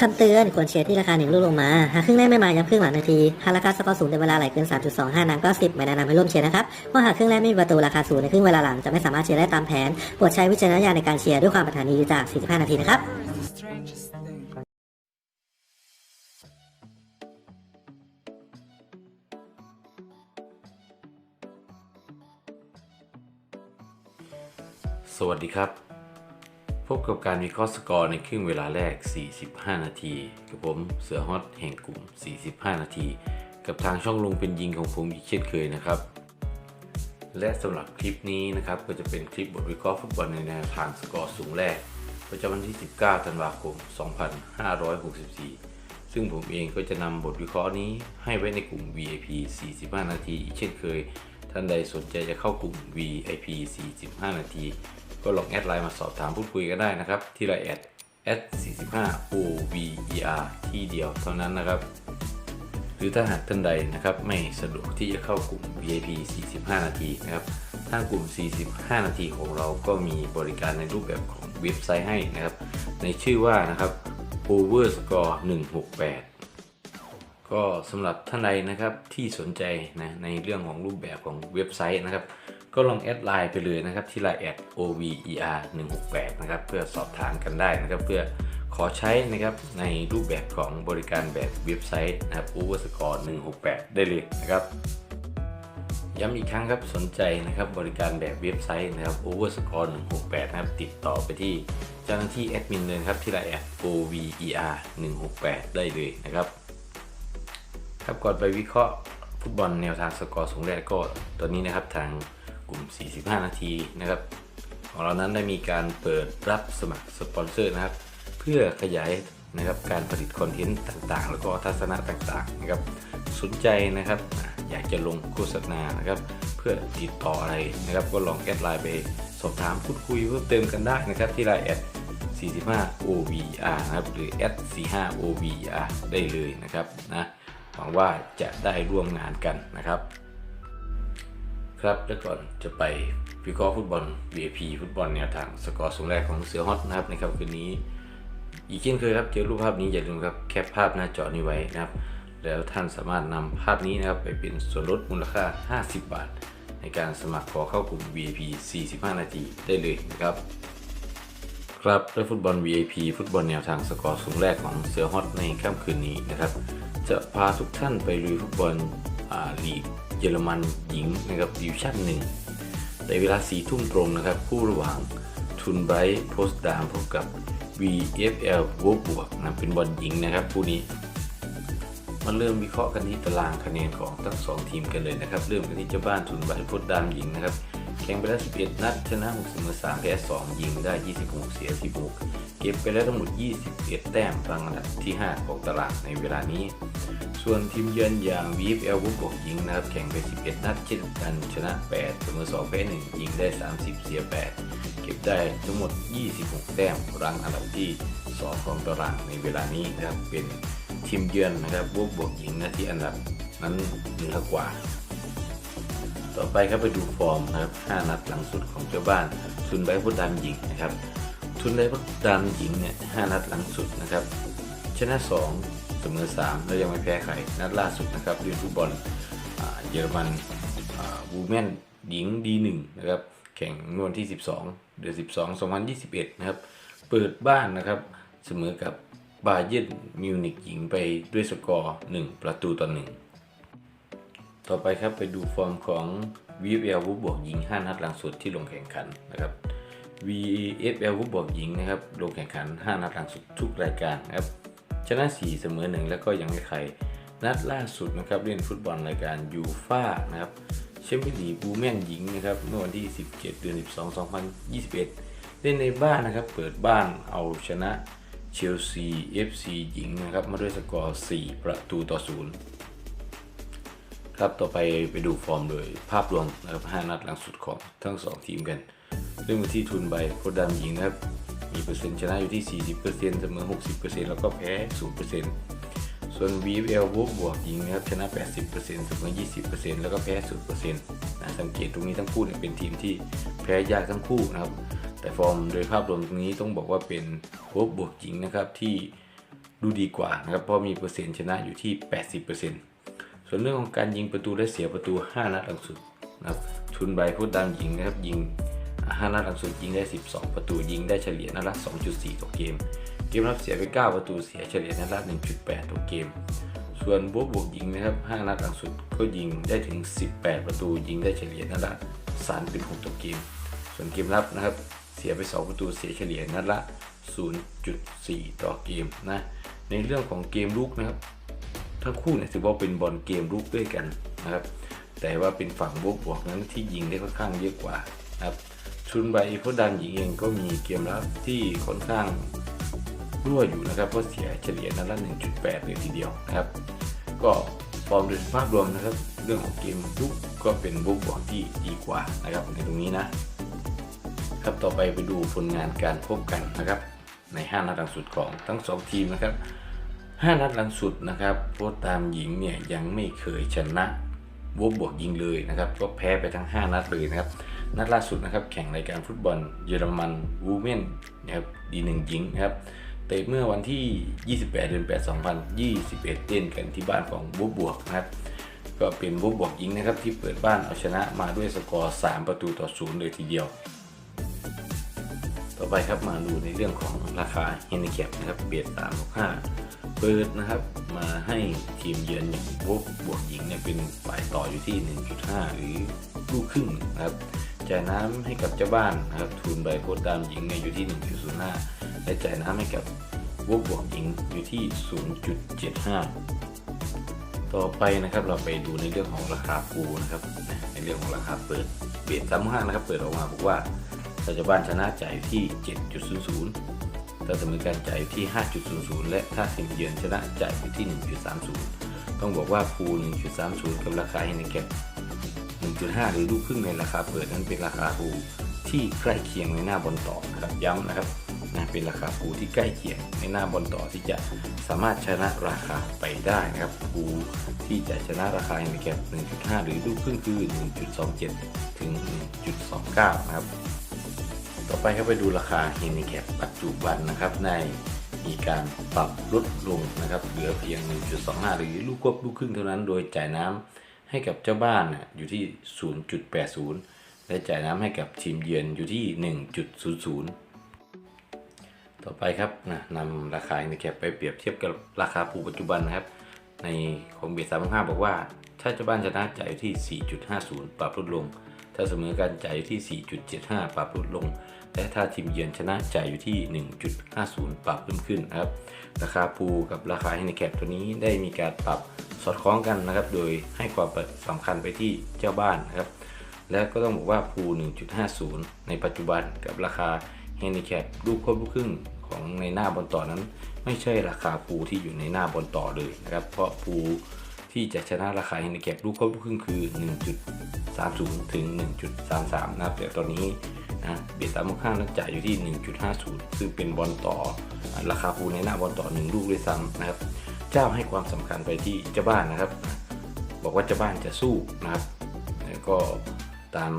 คำเตือนควรเชียร์ที่ราคาหนึ่งลูกลงมา หากครึ่งแรกไม่มาย้ำครึ่งหลังนาที หากราคาสกอร์สูงในเวลาไหลเกิน 3.25 นางก็ 10 ไม่แนะนำให้ร่วมเชียร์นะครับเพราะหากครึ่งแรกไม่มีประตูราคาสูงในครึ่งเวลาหลังจะไม่สามารถเชียร์ได้ตามแผนโปรดใช้วิจารณญาณในการเชียร์ด้วยความปรารถนาดีจาก 45 นาทีนะครับสวัสดีครับ บกับการวิเคราะห์สกอร์ในครึ่งเวลาแรก 45 นาที กับผมเสือฮอตแห่งกลุ่ม 45 นาที กับทางช่องลงเป็นยิงของผมอีกเช่นเคยนะครับ และสำหรับคลิปนี้นะครับก็จะเป็นคลิปบทวิเคราะห์ฟุตบอลในแนวทางสกอร์สูงแรกประจำวันที่ 19 ธันวาคม 2564 ซึ่งผมเองก็จะนำบทวิเคราะห์นี้ให้ไว้ในกลุ่ม VIP 45 นาทีอีกเช่นเคย ท่านใดสนใจจะเข้ากลุ่ม VIP 45 นาที ก็ลองแอดไลน์มาสอบถามพูดคุยกันได้นะครับ ที่ไลน์แอดแอด45 OVER ที่เดียวเท่านั้นนะครับ หรือถ้าหากท่านใดนะครับไม่สะดวกที่จะเข้ากลุ่ม VIP 45 นาทีนะครับทางกลุ่ม 45 นาทีของเราก็มีบริการในรูปแบบของเว็บไซต์ให้นะครับ ในชื่อว่านะครับ Overscore 168 ก็สำหรับท่านใดนะครับที่สนใจนะในเรื่องของรูปแบบของเว็บไซต์นะครับ ก็ลองแอดไลน์ไปเลยนะครับที่ไลน์แอด OVER 168นะครับเพื่อสอบถามกันได้นะครับ เพื่อขอใช้นะครับในรูปแบบของบริการแบบเว็บไซต์นะครับ Overscore 168 ได้เลยนะครับย้ำอีกครั้งครับสนใจนะครับบริการแบบเว็บไซต์นะครับ Overscore 168นะครับติดต่อไปที่เจ้าหน้าที่แอดมินเลยครับที่ไลน์แอด OVER 168 ได้เลยนะครับครับก่อนไปวิเคราะห์ฟุตบอลแนวทางสกอร์สูงแรกก็ตอนนี้นะครับทาง ลุ่ม 45 นาทีนะครับ ของเรานั้นได้มีการเปิดรับสมัครสปอนเซอร์นะครับ เพื่อขยายนะครับการผลิตคอนเทนต์ต่างๆ แล้วก็ทัศนะต่างๆนะครับสนใจนะครับ อยากจะลงโฆษณานะครับ เพื่อติดต่ออะไรนะครับ ก็ลองแอดไลน์ไปสอบถามพูดคุยเพิ่มเติมกันได้นะครับ ที่ไลน์แอด45 OVR นะครับหรือ45 OVR ได้เลยนะครับนะหวังว่าจะได้ร่วมงานกันนะครับ ครับแล้วก่อนจะไปวิเคราะห์ฟุตบอล VIP ฟุตบอลแนวทางสกอร์สูงแรกของเสือฮอตนะครับในค่ำคืนนี้ อีกเช่นเคยครับเจอรูปภาพนี้อย่าลืมครับแคปภาพหน้าจอนี้ไว้นะครับ แล้วท่านสามารถนำภาพนี้นะครับไปเป็นส่วนลดมูลค่า 50 บาท ในการสมัครขอเข้ากลุ่ม VIP 45 นาทีได้เลยนะครับ ครับและฟุตบอล VIP ฟุตบอลแนวทางสกอร์สูงแรกของเสือฮอตในค่ำคืนนี้นะครับ จะพาทุกท่านไปลุยฟุตบอลอลีก เยอรมันหญิงนะครับดิวชั่นหนึ่งในเวลาสี่ทุ่มตรงนะครับ คู่ระหว่างทุนไบรท์โพสต์ดามพบกับ VFL วบวกนะเป็นบอลหญิงนะครับคู่นี้มาเริ่มวิเคราะห์กันที่ตารางคะแนนของทั้งสองทีมกันเลยนะครับ เริ่มกันที่เจ้าบ้านทุนไบรท์โพสต์ดามหญิงนะครับ แข่งไปแล้ว 11 นัด ชนะ6เสมอ3แพ้2 ยิงได้ 26 เสีย 16 เก็บไปแล้วทั้งหมด 21 แต้มรังอันดับที่ 5 ของตารางในเวลานี้ ส่วนทีมเยือนอย่าง VFL วุบวกยิงนะครับ แข่งไป 11 นัดเช่นกันชนะ 8 เสมอ2แพ้1 ยิงได้ 30 เสีย 8 เก็บได้ทั้งหมด 26 แต้มรังอันดับที่ 2 ของตารางในเวลานี้นะครับเป็นทีมเยือนนะครับวุบวกยิงนะที่อันดับนั้นเหนือกว่า ต่อไปครับไปดูฟอร์มครับ5นัดหลังสุดของเจ้าบ้าน ทุนไบพุดามหญิงนะครับ ทุนไบพุดามหญิงเนี่ย5นัดหลังสุดนะครับ ชนะ 2 เสมอ 3 แล้วยังไม่แพ้ใคร นัดล่าสุดนะครับเรียนฟุตบอลเยอรมันวูแมนหญิงดีหนึ่งนะครับ แข่งเมื่อวันที่ 12 เดือน 12 2021 นะครับ เปิดบ้านนะครับ เสมอกับบาเยิร์นมิวนิกหญิงไปด้วยสกอร์ 1 ประตูต่อ1 ต่อไปครับไปดูฟอร์มของ VFL วุบบวกหญิง 5 นัดหลังสุดที่ลงแข่งขันนะครับ VFL วุบบวกหญิงนะครับลงแข่งขัน 5 นัดหลังสุดทุกรายการครับชนะ 4 เสมอ 1 แล้วก็ยังไม่ใครนัดล่าสุดนะครับเล่นฟุตบอลรายการยูฟ่านะครับแชมเปี้ยนลีกบูแมนหญิงนะครับเมื่อวันที่ 17 เดือน 12 2021 เล่นในบ้านนะครับเปิดบ้านเอาชนะเชลซี FC หญิงนะครับมาด้วยสกอร์ 4 ประตูต่อ 0 ครับต่อไปไปดูฟอร์มโดยภาพรวมนะครับ5นัดหลังสุดของทั้ง 2 ทีมกัน เริ่มกันที่ทุนใบโคดดัมหญิงนะครับ มีเปอร์เซ็นต์ชนะอยู่ที่ 40%เสมอ 60%แล้วก็แพ้ 0%ส่วน VFL บวกบวกหญิงนะครับชนะ 80%เสมอ 20%แล้วก็แพ้ 0%นะสังเกตตรงนี้ทั้งคู่เนี่ยเป็นทีมที่แพ้ยากทั้งคู่นะครับ แต่ฟอร์มโดยภาพรวมตรงนี้ต้องบอกว่าเป็นบวกบวกหญิงนะครับที่ดูดีกว่านะครับเพราะมีเปอร์เซ็นต์ชนะอยู่ที่ 80% ส่วนเรื่องของการยิงประตูและเสียประตู 5 นัดหลังสุดนะครับชุนไบพุทธดำยิงนะครับยิง 5 นัดหลังสุดยิงได้ 12 ประตูยิงได้เฉลี่ยนัดละ 2.4ต่อเกม เกมรับเสียไป 9 ประตูเสียเฉลี่ยนัดละ 1.8ต่อเกม ส่วนบวกบวกยิงนะครับ 5 นัดหลังสุดก็ยิงได้ถึง 18 ประตูยิงได้เฉลี่ยนัดละ 3.6ต่อเกม ส่วนเกมรับนะครับเสียไป 2 ประตูเสียเฉลี่ยนัดละ 0.4 ต่อเกมนะในเรื่องของเกมลุกนะครับ ทั้งคู่เนี่ยถือว่าเป็นบอลเกมลุกด้วยกันนะครับแต่ว่าเป็นฝั่งบวกบวกนั้นที่ยิงได้ค่อนข้างเยอะกว่านะครับชุนไบโพดันหญิงเองก็มีเกมรับที่ค่อนข้างรั่วอยู่นะครับเพราะเสียเฉลี่ยนัดละ 1.8 เลยทีเดียวนะครับ ก็ฟอร์มโดยภาพรวมนะครับ เรื่องของเกมลุกก็เป็นบวกบวกที่ดีกว่านะครับในตรงนี้นะครับต่อไปไปดูผลงานการพบกันนะครับใน 5 นัดหลังสุดของทั้ง 2 ทีมนะครับ 5 นัดหลังสุดนะครับโพสต์ตามหญิงเนี่ยยังไม่เคยชนะบวกบวกยิงเลยนะครับ ก็แพ้ไปทั้ง 5 นัดเลยนะครับ นัดล่าสุดนะครับ แข่งรายการฟุตบอลเยอรมันวูเมนนะครับดีหนึ่งหญิงนะครับเตะเมื่อวันที่ 28 เดือน 8 2021เล่นกันที่บ้านของบวบวกนะครับ ก็เป็นบวบวกหญิงนะครับ ที่เปิดบ้านเอาชนะมาด้วยสกอร์ 3 ประตูต่อศูนย์เลยทีเดียว ต่อไปครับมาดูในเรื่องของราคาเฮน d แคปนะครับเบียด365 เปิดนะครับมาให้ทีมเยือนอย่างบวกบวกหญิงเนี่ยเป็นฝ่ายต่ออยู่ที่ 1.5 หรือลูกครึ่งนะครับจ่ายน้ำให้กับเจ้าบ้านนะครับทุนใบโคตรดามหญิงเนี่ยอยู่ที่ 1.05 และจ่ายน้ำให้กับวกบวกหญิงอยู่ที่ 0.75 ต่อไปนะครับเราไปดูในเรื่องของราคาปูนะครับ ในเรื่องของราคาเปิดเบียดสามห้านะครับ เปิดออกมาบอกว่าเจ้าบ้านชนะจ่ายที่ 7.00 เสมอการจ่ายอยู่ที่ 5.00 และถ้าทีมเยือนชนะจ่ายอยู่ที่ 1.30 ต้องบอกว่าพู1.30 กับราคาเฮนเก็ต1.5 หรือลูกครึ่งในราคาเปิดนั้นเป็นราคาพูที่ใกล้เคียงในหน้าบอลต่อครับย้ำนะครับนะเป็นราคาพูที่ใกล้เคียงในหน้าบอลต่อที่จะสามารถชนะราคาไปได้นะครับพูที่จะชนะราคาเฮนเก็ต1.5 หรือลูกครึ่งคือ 1.27 ถึง 1.29 นะครับ ต่อไปครับไปดูราคาเฮนิแคปปัจจุบันนะครับในมีการปรับลดลงนะครับเหลือเพียง 1.25 หรือลูกควบลูกครึ่งเท่านั้น โดยจ่ายน้ำให้กับเจ้าบ้านอยู่ที่ 0.80 และจ่ายน้ำให้กับทีมเยือนอยู่ที่ 1.00 ต่อไปครับนะนำราคาเฮนิแคปไปเปรียบเทียบกับราคาปูปัจจุบันนะครับ ในของเบียดสามห้าบอกว่า ถ้าเจ้าบ้านชนะจ่ายอยู่ที่ 4.50 ปรับลดลง ถ้าเสมอการจ่ายอยู่ที่ 4.75 ปรับลดลง และถ้าทีมเยือนชนะจ่ายอยู่ที่ 1.50 ปรับเพิ่มขึ้นนะครับ ราคาปูกับราคา h ฮน d แคปตัวนี้ได้มีการปรับสอดคล้องกันนะครับ โดยให้ความสำคัญไปที่เจ้าบ้านนะครับ และก็ต้องบอกว่าปู1.50 ในปัจจุบันกับราคา h ฮน d แคปลูกครบลูกครึ่งของในหน้าบอลต่อนั้น ไม่ใช่ราคาปูที่อยู่ในหน้าบอลต่อเลยนะครับ เพราะปู ที่จะชนะราคาเฮนดิแคปลูกครบลูกครึ่งคือ 1.30 ถึง 1.33 นะครับแต่ตอนนี้นะเบียดตามข้างนั้นจ่ายอยู่ที่ 1.50 ซึ่งเป็นบอลต่อราคาปูในหน้าบอลต่อ 1 ลูกด้วยซ้ำนะครับ เจ้าให้ความสำคัญไปที่เจ้าบ้านนะครับ บอกว่าเจ้าบ้านจะสู้นะครับแล้วก็ตาม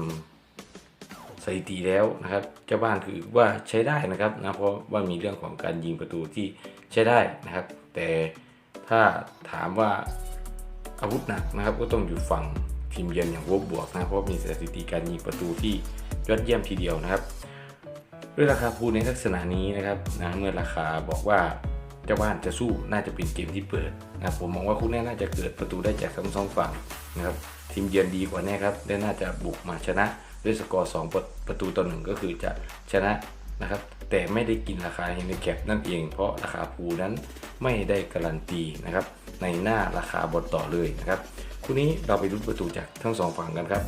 สถิติแล้วนะครับเจ้าบ้านคือว่าใช้ได้นะครับนะเพราะว่ามีเรื่องของการยิงประตูที่ใช้ได้นะครับ แต่ถ้าถามว่า อาวุธหนักนะครับก็ต้องอยู่ฝั่งทีมเยือนอย่างวบบวกนะเพราะมีสถิติการยิงประตูที่ยอดเยี่ยมทีเดียวนะครับ ด้วยราคาพูในลักษณะนี้นะครับนะเมื่อราคาบอกว่าเจ้าบ้านจะสู้น่าจะเป็นเกมที่เปิดนะผมมองว่าคู่แน่น่าจะเกิดประตูได้จากทั้งสองฝั่งนะครับทีมเยือนดีกว่าแน่ครับและน่าจะบุกมาชนะด้วยสกอร์2ปประตูต่อหนึ่งก็คือจะชนะนะครับ แต่ไม่ได้กินราคาเฮนดิแคปนั่นเอง เพราะราคาพูนั้นไม่ได้การันตีนะครับ ในหน้าราคาบอลต่อเลยนะครับคู่นี้เราไปลุ้นประตูจากทั้งสองฝั่งกันครับ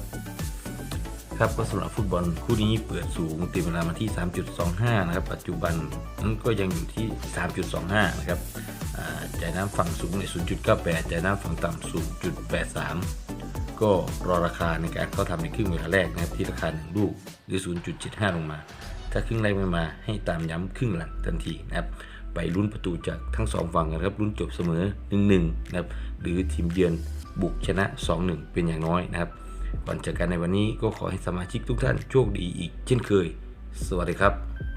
ครับก็สำหรับฟุตบอลคู่นี้เปิดสูงตีเวลามาที่ 3.25 นะครับ ปัจจุบันนั้นก็ยังอยู่ที่ 3.25 นะครับอ่าจ่ายน้ำฝั่งสูงใน 0.98 จ่ายน้ำฝั่งต่ำ 0.83 ก็รอราคาในการเข้าทำในครึ่งเวลาแรกนะครับที่ราคา 1 ลูกหรือ 0.75 ลงมา ถ้าครึ่งแรกไม่มาให้ตามย้ำครึ่งหลังทันทีนะครับ ไปลุ้นประตูจากทั้งสองฝั่งกันครับลุ้นจบเสมอ 1-1 นะครับ หรือทีมเยือนบุกชนะ 2-1 เป็นอย่างน้อยนะครับ ก่อนเจอกันในวันนี้ก็ขอให้สมาชิกทุกท่านโชคดีอีกเช่นเคย สวัสดีครับ